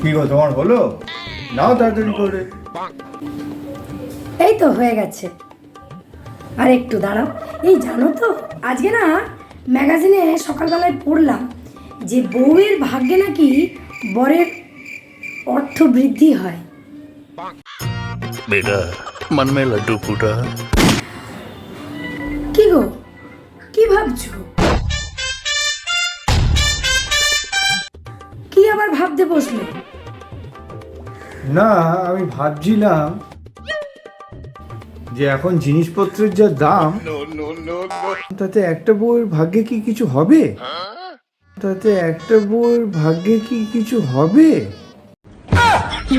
কি গো তোমার হলো নাও তাড়াতাড়ি করে এই তো হয়ে গেছে আর একটু দাঁড়াও এই জানো তো আজকে না ম্যাগাজিনে সকালবেলায় পড়লাম যে বউয়ের ভাগ্যে নাকি বরের অর্থ বৃদ্ধি হয় बेटा मन में लड्डू फूटा কি গো কি ভাবছ? কি আবার ভাবতে বসলে? না আমি ভাবছিলাম যে এখন জিনিসপত্রের যা দাম তাতে একটা বউয়ের ভাগ্যে কি কিছু হবে? তাতে একটা বউয়ের ভাগ্যে কি কিছু হবে? কি